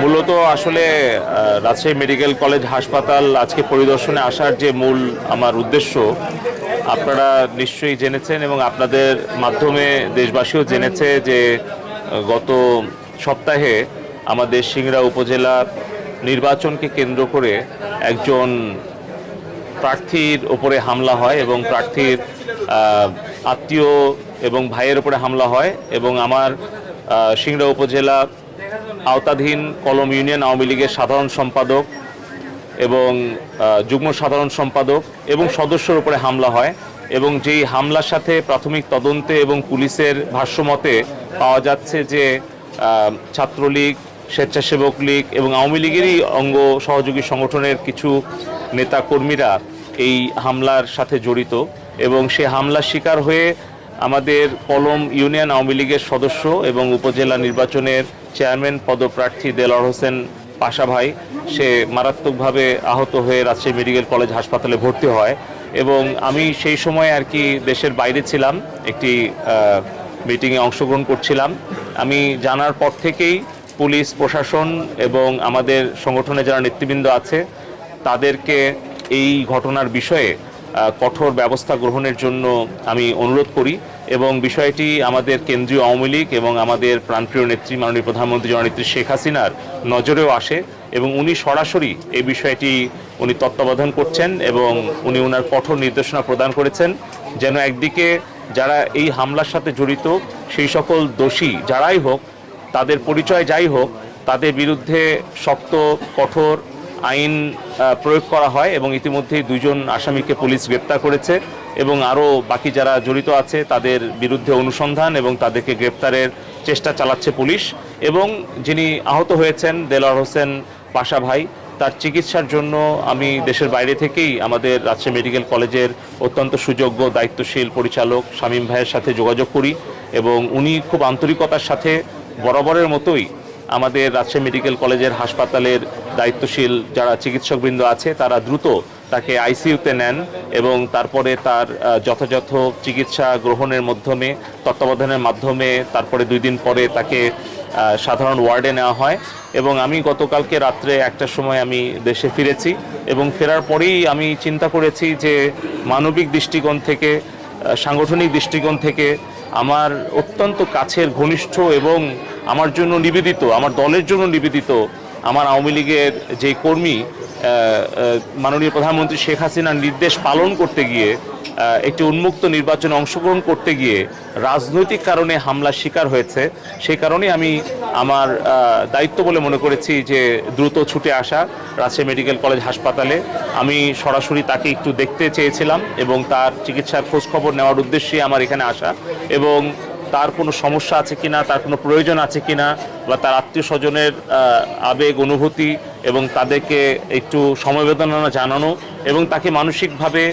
মূলত আসলে Rajshahi medical college হাসপাতাল আজকে পরিদর্শনে আসার যে মূল আমার উদ্দেশ্য, আপনারা নিশ্চয়ই জেনেছেন এবং আপনাদের মাধ্যমে দেশবাসীও জেনেছে যে গত সপ্তাহে আমাদের সিংড়া উপজেলা নির্বাচনকে কেন্দ্র করে একজন প্রার্থীর ওপরে হামলা হয় এবং প্রার্থীর আত্মীয় এবং ভাইয়ের ওপরে হামলা হয় এবং আমার সিংড়া উপজেলা আওতাধীন কলম ইউনিয়ন আওয়ামী লীগের সাধারণ সম্পাদক এবং যুগ্ম সাধারণ সম্পাদক এবং সদস্যর উপরে হামলা হয় এবং যেই হামলার সাথে প্রাথমিক তদন্তে এবং পুলিশের ভাষ্যমতে পাওয়া যাচ্ছে যে ছাত্রলীগ, স্বেচ্ছাসেবক লীগ এবং আওয়ামী লীগেরই অঙ্গ সহযোগী সংগঠনের কিছু নেতা কর্মীরা এই হামলার সাথে জড়িত এবং সে হামলার শিকার হয়ে আমাদের কলম ইউনিয়ন আওয়ামী লীগের সদস্য এবং উপজেলা নির্বাচনের চেয়ারম্যান পদপ্রার্থী দেলার হোসেন পাশা ভাই, সে মারাত্মকভাবে আহত হয়ে রাজশাহী মেডিকেল কলেজ হাসপাতালে ভর্তি হয় এবং আমি সেই সময় আর কি দেশের বাইরে ছিলাম, একটি মিটিংয়ে অংশগ্রহণ করছিলাম। আমি জানার পর থেকেই পুলিশ, প্রশাসন এবং আমাদের সংগঠনে যারা নেতৃবৃন্দ আছে, তাদেরকে এই ঘটনার বিষয়ে কঠোর ব্যবস্থা গ্রহণের জন্য আমি অনুরোধ করি এবং বিষয়টি আমাদের কেন্দ্রীয় আওয়ামী লীগ এবং আমাদের প্রাণপ্রিয় নেত্রী, মাননীয় প্রধানমন্ত্রী জননেত্রী শেখ হাসিনার নজরেও আসে এবং উনি সরাসরি এই বিষয়টি উনি তত্ত্বাবধান করছেন এবং উনি ওনার কঠোর নির্দেশনা প্রদান করেছেন যেন একদিকে যারা এই হামলার সাথে জড়িত সেই সকল দোষী যারাই হোক, তাদের পরিচয় যাই হোক, তাদের বিরুদ্ধে শক্ত, কঠোর আইন প্রয়োগ করা হয় এবং ইতিমধ্যেই দুজন আসামিকে পুলিশ গ্রেপ্তার করেছে এবং আরও বাকি যারা জড়িত আছে তাদের বিরুদ্ধে অনুসন্ধান এবং তাদেরকে গ্রেপ্তারের চেষ্টা চালাচ্ছে পুলিশ এবং যিনি আহত হয়েছেন দেলোয়ার হোসেন পাশা ভাই, তার চিকিৎসার জন্য আমি দেশের বাইরে থেকেই আমাদের রাজশাহী মেডিকেল কলেজের অত্যন্ত সুযোগ্য, দায়িত্বশীল পরিচালক শামীম ভাইয়ের সাথে যোগাযোগ করি এবং উনি খুব আন্তরিকতার সাথে বরাবরের মতোই আমাদের রাজশাহী মেডিকেল কলেজের হাসপাতালের দায়িত্বশীল যারা চিকিৎসকবৃন্দ আছে, তারা দ্রুত তাকে আইসিইউতে নেন এবং তারপরে তার যথাযথ চিকিৎসা গ্রহণের মাধ্যমে, তত্ত্বাবধানের মাধ্যমে তারপরে দুই দিন পরে তাকে সাধারণ ওয়ার্ডে নেওয়া হয় এবং আমি গতকালকে রাত্রে একটার সময় আমি দেশে ফিরেছি এবং ফেরার পরেই আমি চিন্তা করেছি যে মানবিক দৃষ্টিকোণ থেকে সাংগঠনিক দৃষ্টিকোণ থেকে আমার অত্যন্ত কাছের ঘনিষ্ঠ এবং আমার জন্য নিবেদিত, আমার দলের জন্য নিবেদিত আমার আওয়ামী লীগের যে কর্মী মাননীয় প্রধানমন্ত্রী শেখ হাসিনার নির্দেশ পালন করতে গিয়ে একটি উন্মুক্ত নির্বাচনে অংশগ্রহণ করতে গিয়ে রাজনৈতিক কারণে হামলার শিকার হয়েছে। সেই কারণে আমি আমার দায়িত্ব বলে মনে করেছি যে দ্রুত ছুটে আসা রাজশাহী মেডিকেল কলেজ হাসপাতালে। আমি সরাসরি তাকে একটু দেখতে চেয়েছিলাম এবং তার চিকিৎসার খোঁজখবর নেওয়ার উদ্দেশ্যে আমার এখানে আসা এবং তার কোনো সমস্যা আছে কিনা, তার কোনো প্রয়োজন আছে কিনা, বা তার আত্মীয় স্বজনের আবেগ, অনুভূতি এবং তাদেরকে একটু সমবেদনা জানানো এবং তাকে মানসিকভাবে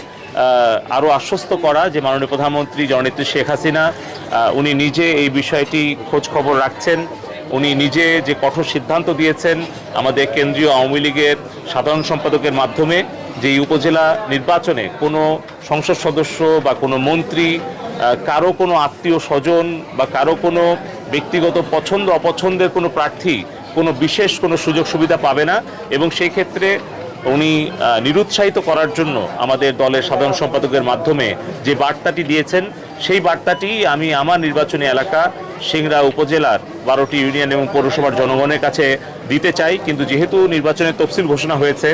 আরও আশ্বস্ত করা যে মাননীয় প্রধানমন্ত্রী জননেত্রী শেখ হাসিনা উনি নিজে এই বিষয়টি খোঁজ খবর রাখছেন। উনি নিজে যে কঠোর সিদ্ধান্ত দিয়েছেন আমাদের কেন্দ্রীয় আওয়ামী লীগের সাধারণ সম্পাদকের মাধ্যমে, যে উপজেলা নির্বাচনে কোনো সংসদ সদস্য বা কোনো মন্ত্রী কারও কোনো আত্মীয় স্বজন বা কারও কোনো ব্যক্তিগত পছন্দ, অপছন্দের কোনো প্রার্থী কোনো বিশেষ কোনো সুযোগ সুবিধা পাবে না এবং সেই ক্ষেত্রে উনি নিরুৎসাহিত করার জন্য আমাদের দলের সাধারণ সম্পাদকের মাধ্যমে যে বার্তাটি দিয়েছেন, সেই বার্তাটি আমি আমার নির্বাচনী এলাকা সিংড়া উপজেলার বারোটি ইউনিয়ন এবং পৌরসভার জনগণের কাছে দিতে চাই। কিন্তু যেহেতু নির্বাচনের তফসিল ঘোষণা হয়েছে,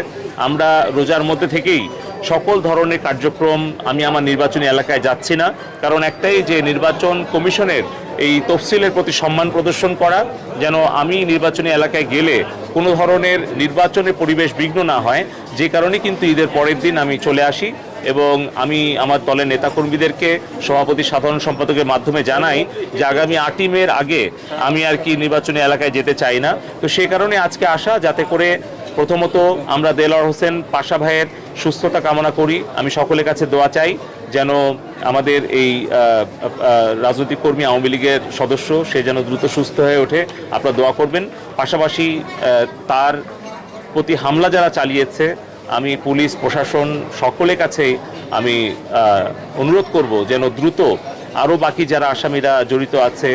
আমরা রোজার মধ্যে থেকেই সকল ধরনের কার্যক্রম আমি আমার নির্বাচনী এলাকায় যাচ্ছি না। কারণ একটাই যে নির্বাচন কমিশনের এই তফসিলের প্রতি সম্মান প্রদর্শন করা, যেন আমি নির্বাচনী এলাকায় গেলে কোনো ধরনের নির্বাচনের পরিবেশ বিঘ্ন না হয়, যে কারণে কিন্তু ঈদের পরের দিন আমি চলে আসি এবং আমি আমার দলের নেতাকর্মীদেরকে, সভাপতি, সাধারণ সম্পাদকের মাধ্যমে জানাই যে আগামী আটই মের আগে আমি আর কি নির্বাচনী এলাকায় যেতে চাই না। তো সেই কারণে আজকে আসা, যাতে করে প্রথমত আমরা দেলোয়ার হোসেন পাশা ভাইয়ের সুস্থতা কামনা করি। আমি সকলের কাছে দোয়া চাই যেন আমাদের এই রাজনৈতিক কর্মী আওয়ামী লীগের সদস্য সে যেন দ্রুত সুস্থ হয়ে ওঠে। আপনারা দোয়া করবেন। পাশাপাশি তার প্রতি হামলা যারা চালিয়েছে, আমি পুলিশ, প্রশাসন সকলের কাছে আমি অনুরোধ করব যেন দ্রুত আরও বাকি যারা আসামিরা জড়িত আছে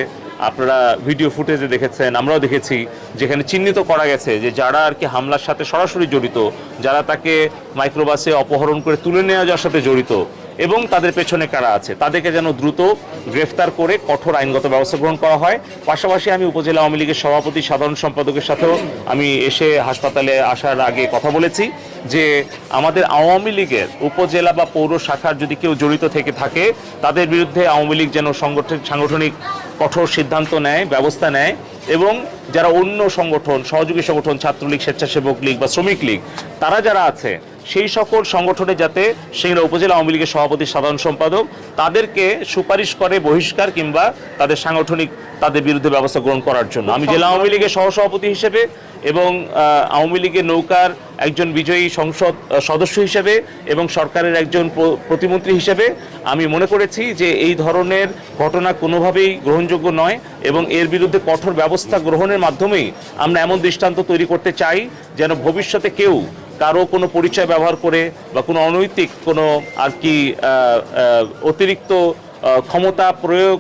আপনারা ভিডিও ফুটেজে দেখেছেন, আমরাও দেখেছি, যেখানে চিহ্নিত করা গেছে যে যারা আর কি হামলার সাথে সরাসরি জড়িত, যারা তাকে মাইক্রোবাসে অপহরণ করে তুলে নেওয়া যাওয়ার সাথে জড়িত এবং তাদের পেছনে কারা আছে? তাদেরকে যেন দ্রুত গ্রেফতার করে কঠোর আইনগত ব্যবস্থা গ্রহণ করা হয়। পাশাপাশি আমি উপজেলা আওয়ামী লীগের সভাপতি, সাধারণ সম্পাদকের সাথেও আমি এসে হাসপাতালে আসার আগে কথা বলেছি যে আমাদের আওয়ামী লীগের উপজেলা বা পৌর শাখার যদি কেউ জড়িত থেকে থাকে, তাদের বিরুদ্ধে আওয়ামী লীগ যেন সংগঠন সাংগঠনিক কঠোর সিদ্ধান্ত নেয়, ব্যবস্থা নেয় এবং যারা অন্য সংগঠন, সহযোগী সংগঠন, ছাত্রলীগ, স্বেচ্ছাসেবক লীগ বা শ্রমিক লীগ, তারা যারা আছে সেই সকল সংগঠনে যাতে সিংড়া উপজেলা আওয়ামী লীগের সভাপতি সাধারণ সম্পাদক তাদেরকে সুপারিশ করে বহিষ্কার কিংবা তাদের সাংগঠনিক তাদের বিরুদ্ধে ব্যবস্থা গ্রহণ করার জন্য। আমি জেলা আওয়ামী লীগের সহসভাপতি হিসেবে এবং আওয়ামী লীগের নৌকার একজন বিজয়ী সংসদ সদস্য হিসেবে এবং সরকারের একজন প্রতিমন্ত্রী হিসেবে আমি মনে করেছি যে এই ধরনের ঘটনা কোনোভাবেই গ্রহণযোগ্য নয় এবং এর বিরুদ্ধে কঠোর ব্যবস্থা গ্রহণের মাধ্যমেই আমরা এমন দৃষ্টান্ত তৈরি করতে চাই যেন ভবিষ্যতে কেউ কারও কোনো পরিচয় ব্যবহার করে বা কোনো অনৈতিক কোনো আর কি অতিরিক্ত ক্ষমতা প্রয়োগ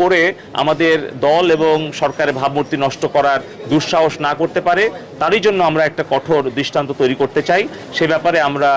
করে আমাদের দল এবং সরকারের ভাবমূর্তি নষ্ট করার দুঃসাহস না করতে পারে, তারই জন্য আমরা একটা কঠোর দৃষ্টান্ত তৈরি করতে চাই। সে ব্যাপারে আমরা